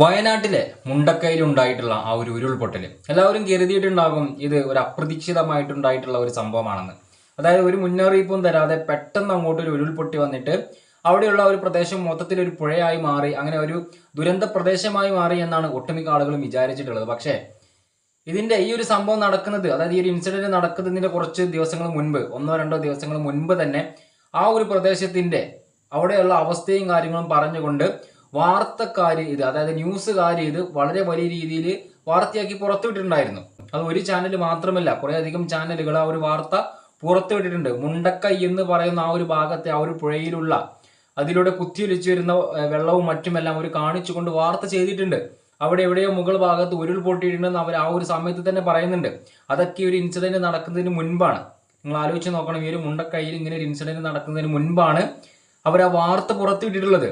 വയനാട്ടിലെ മുണ്ടക്കയിൽ ഉണ്ടായിട്ടുള്ള ആ ഒരു ഉരുൾപൊട്ടൽ എല്ലാവരും കരുതിയിട്ടുണ്ടാകും ഇത് ഒരു അപ്രതീക്ഷിതമായിട്ടുണ്ടായിട്ടുള്ള ഒരു സംഭവമാണെന്ന്. അതായത് ഒരു മുന്നറിയിപ്പും തരാതെ പെട്ടെന്ന് അങ്ങോട്ട് ഒരു ഉരുൾപൊട്ടി വന്നിട്ട് അവിടെയുള്ള ഒരു പ്രദേശം മൊത്തത്തിൽ ഒരു പുഴയായി മാറി അങ്ങനെ ഒരു ദുരന്ത പ്രദേശമായി മാറി എന്നാണ് ഒട്ടുമിക്ക ആളുകളും വിചാരിച്ചിട്ടുള്ളത്. പക്ഷേ ഇതിന്റെ ഈ ഒരു സംഭവം നടക്കുന്നത് അതായത് ഈ ഒരു ഇൻസിഡന്റ് നടക്കുന്നതിന്റെ കുറച്ച് ദിവസങ്ങൾ മുൻപ് ഒന്നോ രണ്ടോ ദിവസങ്ങൾ മുൻപ് തന്നെ ആ ഒരു പ്രദേശത്തിന്റെ അവിടെയുള്ള അവസ്ഥയും കാര്യങ്ങളും പറഞ്ഞുകൊണ്ട് വാർത്തക്കാർ ഇത് അതായത് ന്യൂസുകാർ ഇത് വളരെ വലിയ രീതിയിൽ വാർത്തയാക്കി പുറത്തുവിട്ടിട്ടുണ്ടായിരുന്നു. അത് ഒരു ചാനൽ മാത്രമല്ല കുറെ അധികം ചാനലുകൾ ആ ഒരു വാർത്ത പുറത്തുവിട്ടിട്ടുണ്ട്. മുണ്ടക്കൈ എന്ന് പറയുന്ന ആ ഒരു ഭാഗത്തെ ആ ഒരു പുഴയിലുള്ള അതിലൂടെ കുത്തിയൊലിച്ചു വരുന്ന വെള്ളവും മറ്റുമെല്ലാം അവർ കാണിച്ചുകൊണ്ട് വാർത്ത ചെയ്തിട്ടുണ്ട്. അവിടെ എവിടെയോ മുകൾ ഭാഗത്ത് ഉരുൾപൊട്ടിയിട്ടുണ്ടെന്ന് അവർ ആ ഒരു സമയത്ത് തന്നെ പറയുന്നുണ്ട്. അതൊക്കെ ഒരു ഇൻസിഡന്റ് നടക്കുന്നതിന് മുൻപാണ്. നിങ്ങൾ ആലോചിച്ച് നോക്കണം ഈ ഒരു മുണ്ടക്കൈയിൽ ഇങ്ങനെ ഒരു ഇൻസിഡന്റ് നടക്കുന്നതിന് മുൻപാണ് അവർ ആ വാർത്ത പുറത്തുവിട്ടിട്ടുള്ളത്.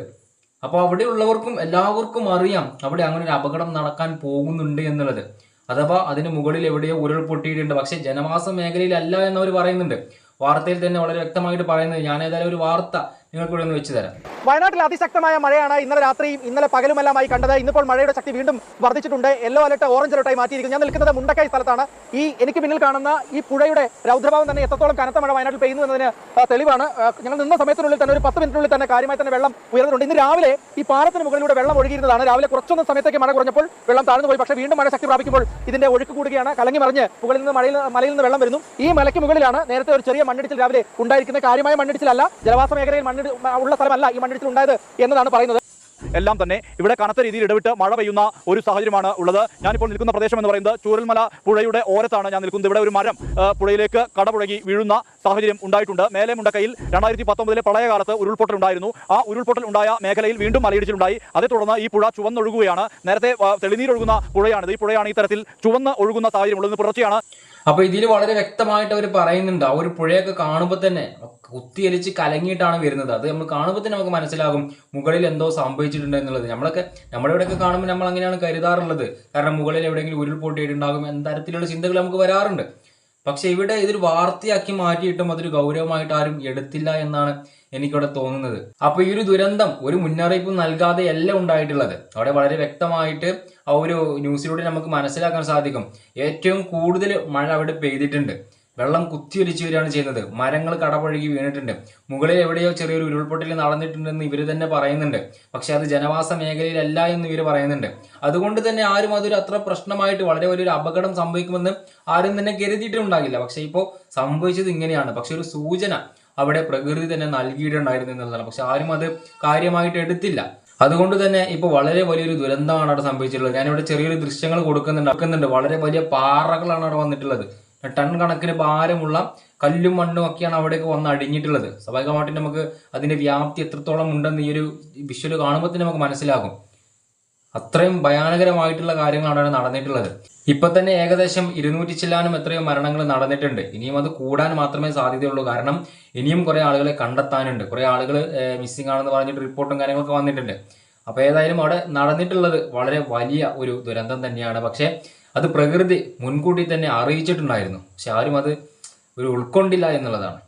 അപ്പോൾ അവിടെയുള്ളവർക്കും എല്ലാവർക്കും അറിയാം അവിടെ അങ്ങനെ ഒരു അപകടം നടക്കാൻ പോകുന്നുണ്ട് എന്നുള്ളത്. അഥവാ അതിന് മുകളിൽ എവിടെയോ ഉരുൾ പൊട്ടിയിട്ടുണ്ട്. പക്ഷേ ജനവാസ മേഖലയിലല്ല എന്നവർ പറയുന്നുണ്ട്. വാർത്തയിൽ തന്നെ വളരെ വ്യക്തമായിട്ട് പറയുന്നത് ഞാൻ ഏതായാലും ഒരു വാർത്ത നിങ്ങൾക്ക് ഒന്ന് വെച്ച് തരാം. വയനാട്ടിൽ അതിശക്തമായ മഴയാണ് ഇന്നലെ രാത്രിയും ഇന്നലെ പകലുമെല്ലാമായി കണ്ടത്. ഇന്നിപ്പോൾ മഴയുടെ ശക്തി വീണ്ടും വർദ്ധിച്ചിട്ടുണ്ട്. യെല്ലോ അലർട്ട് ഓറഞ്ച് അലർട്ടായി മാറ്റിയിരിക്കുന്നു. ഞാൻ നിൽക്കുന്നത് മുണ്ടക്കൈ സ്ഥലത്താണ്. ഈ എനിക്ക് പിന്നിൽ കാണുന്ന ഈ പുഴയുടെ രൗദ്രഭാവം തന്നെ എത്രത്തോളം കനത്ത മഴ വയനാട്ടിൽ പെയ്യുന്നു എന്നതിന് തെളിവാണ്. ഞങ്ങൾ നിന്ന സമയത്തിനുള്ളിൽ തന്നെ ഒരു പത്ത് മിനിറ്റിനുള്ളിൽ തന്നെ കാര്യമായി തന്നെ വെള്ളം ഉയർന്നിട്ടുണ്ട്. ഇന്ന് രാവിലെ ഈ പാലത്തിന് മുകളിലൂടെ വെള്ളം ഒഴുകിയിരുന്നതാണ്. രാവിലെ കുറച്ചൊന്ന് സമയത്തേക്ക് മഴ കുറഞ്ഞപ്പോൾ വെള്ളം താഴ്ന്നു പോയി. പക്ഷേ വീണ്ടും മഴ ശക്തി പ്രാപിക്കുമ്പോൾ ഇതിന്റെ ഒഴുക്ക് കൂടുകയാണ്. കലങ്ങി മറിഞ്ഞ് മുകളിൽ നിന്ന് മഴയിൽ മലയിൽ നിന്ന് വെള്ളം വരുന്നു. ഈ മലയ്ക്ക് മുകളിലാണ് നേരത്തെ ഒരു ചെറിയ മണ്ണിടിച്ചിൽ രാവിലെ ഉണ്ടായിരിക്കുന്ന കാര്യമായ മണ്ണിടിച്ചിലല്ല. ജലവാസ മേഖലയിൽ മണ്ണിടി ഉള്ള സ്ഥലമല്ല ഈ മണ്ണിടിച്ചിൽ ഉണ്ടായത് എന്നതാണ് പറയുന്നത്. എല്ലാം തന്നെ ഇവിടെ കനത്ത രീതിയിൽ ഇടവിട്ട് മഴ പെയ്യുന്ന ഒരു സാഹചര്യമാണ് ഉള്ളത്. ഞാനിപ്പോൾ നിൽക്കുന്ന പ്രദേശം എന്ന് പറയുന്നത് ചൂരൽമല പുഴയുടെ ഓരത്താണ് ഞാൻ നിൽക്കുന്നത്. ഇവിടെ ഒരു മരം പുഴയിലേക്ക് കടപുഴകി വീഴുന്ന സാഹചര്യം ഉണ്ടായിട്ടുണ്ട്. മേലെ മുണ്ടക്കയിൽ രണ്ടായിരത്തി പത്തൊമ്പതിലെ പ്രളയകാലത്ത് ഉരുൾപൊട്ടൽ ഉണ്ടായിരുന്നു. ആ ഉരുൾപൊട്ടൽ ഉണ്ടായ മേഖലയിൽ വീണ്ടും മലയിടിച്ചിലുണ്ടായി. അതേ തുടർന്ന് ഈ പുഴ ചുവന്നൊഴുകുകയാണ്. നേരത്തെ തെളിനീരൊഴുകുന്ന പുഴയാണിത്. ഈ പുഴയാണ് ഈ തരത്തിൽ ചുവന്ന് ഒഴുകുന്ന സാഹചര്യം ഉള്ളത് പുറച്ചെയാണ് അപ്പൊ ഇതിൽ വളരെ വ്യക്തമായിട്ട് അവർ പറയുന്നുണ്ട് ആ ഒരു പുഴയൊക്കെ കാണുമ്പോൾ തന്നെ കുത്തിയലിച്ച് കലങ്ങിയിട്ടാണ് വരുന്നത്. അത് നമ്മൾ കാണുമ്പോൾ തന്നെ നമുക്ക് മനസ്സിലാകും മുകളിൽ എന്തോ സംഭവിച്ചിട്ടുണ്ട് എന്നുള്ളത്. നമ്മളൊക്കെ നമ്മുടെ ഇവിടെയൊക്കെ കാണുമ്പോൾ നമ്മൾ അങ്ങനെയാണ് കരുതാറുള്ളത്. കാരണം മുകളിൽ എവിടെയെങ്കിലും ഉരുൾപൊട്ടിയിട്ടുണ്ടാകും എന്തരത്തിലുള്ള ചിന്തകൾ നമുക്ക് വരാറുണ്ട്. പക്ഷെ ഇവിടെ ഇതൊരു വാർത്തയാക്കി മാറ്റിയിട്ടും അതൊരു ഗൗരവമായിട്ട് ആരും എടുത്തില്ല എന്നാണ് എനിക്കിവിടെ തോന്നുന്നത്. അപ്പൊ ഈ ഒരു ദുരന്തം ഒരു മുന്നറിയിപ്പ് നൽകാതെ അല്ല ഉണ്ടായിട്ടുള്ളത്. അവിടെ വളരെ വ്യക്തമായിട്ട് ആ ഒരു ന്യൂസിലൂടെ നമുക്ക് മനസ്സിലാക്കാൻ സാധിക്കും. ഏറ്റവും കൂടുതൽ മഴ അവിടെ പെയ്തിട്ടുണ്ട്. വെള്ളം കുത്തിയൊലിച്ചു വരികയാണ് ചെയ്യുന്നത്. മരങ്ങൾ കടപഴകി വീണിട്ടുണ്ട്. മുകളിൽ എവിടെയോ ചെറിയൊരു ഉരുൾപൊട്ടൽ നടന്നിട്ടുണ്ടെന്ന് ഇവർ തന്നെ പറയുന്നുണ്ട്. പക്ഷെ അത് ജനവാസ മേഖലയിലല്ല എന്ന് ഇവർ പറയുന്നുണ്ട്. അതുകൊണ്ട് തന്നെ ആരും അതൊരു അത്ര പ്രശ്നമായിട്ട് വളരെ വലിയൊരു അപകടം സംഭവിക്കുമെന്ന് ആരും തന്നെ കരുതിയിട്ടുണ്ടാകില്ല. പക്ഷെ ഇപ്പോൾ സംഭവിച്ചത് ഇങ്ങനെയാണ്. പക്ഷെ ഒരു സൂചന അവിടെ പ്രകൃതി തന്നെ നൽകിയിട്ടുണ്ടായിരുന്നു എന്നുള്ളതാണ്. പക്ഷെ ആരും അത് കാര്യമായിട്ട് എടുത്തില്ല. അതുകൊണ്ട് തന്നെ ഇപ്പോൾ വളരെ വലിയൊരു ദുരന്തമാണ് അവിടെ സംഭവിച്ചിട്ടുള്ളത്. ഞാനിവിടെ ചെറിയൊരു ദൃശ്യങ്ങൾ കൊടുക്കുന്നുണ്ട് വളരെ വലിയ പാറകളാണ് അവിടെ വന്നിട്ടുള്ളത്. ടൺ കണക്കിന് ഭാരമുള്ള കല്ലും മണ്ണും ഒക്കെയാണ് അവിടേക്ക് വന്ന് അടിഞ്ഞിട്ടുള്ളത്. സ്വാഭാവികമായിട്ടും നമുക്ക് അതിന്റെ വ്യാപ്തി എത്രത്തോളം ഉണ്ടെന്ന് ഈ ഒരു വിഷ്വൽ കാണുമ്പോൾ തന്നെ നമുക്ക് മനസ്സിലാകും. അത്രയും ഭയാനകരമായിട്ടുള്ള കാര്യങ്ങളാണ് നടന്നിട്ടുള്ളത്. ഇപ്പൊ തന്നെ ഏകദേശം ഇരുന്നൂറ്റി ചില്ലാനും എത്രയോ മരണങ്ങൾ നടന്നിട്ടുണ്ട്. ഇനിയും അത് കൂടാൻ മാത്രമേ സാധ്യതയുള്ളൂ. കാരണം ഇനിയും കുറെ ആളുകളെ കണ്ടെത്താനുണ്ട്. കുറെ ആളുകൾ മിസ്സിംഗ് ആണെന്ന് പറഞ്ഞിട്ട് റിപ്പോർട്ടും കാര്യങ്ങളൊക്കെ വന്നിട്ടുണ്ട്. അപ്പൊ ഏതായാലും അവിടെ നടന്നിട്ടുള്ളത് വളരെ വലിയ ഒരു ദുരന്തം തന്നെയാണ്. പക്ഷേ അത് പ്രകൃതി മുൻകൂട്ടി തന്നെ അറിയിച്ചിട്ടുണ്ടായിരുന്നു. പക്ഷെ ആരും അത് ഒരു ഉൾക്കൊണ്ടില്ല എന്നുള്ളതാണ്.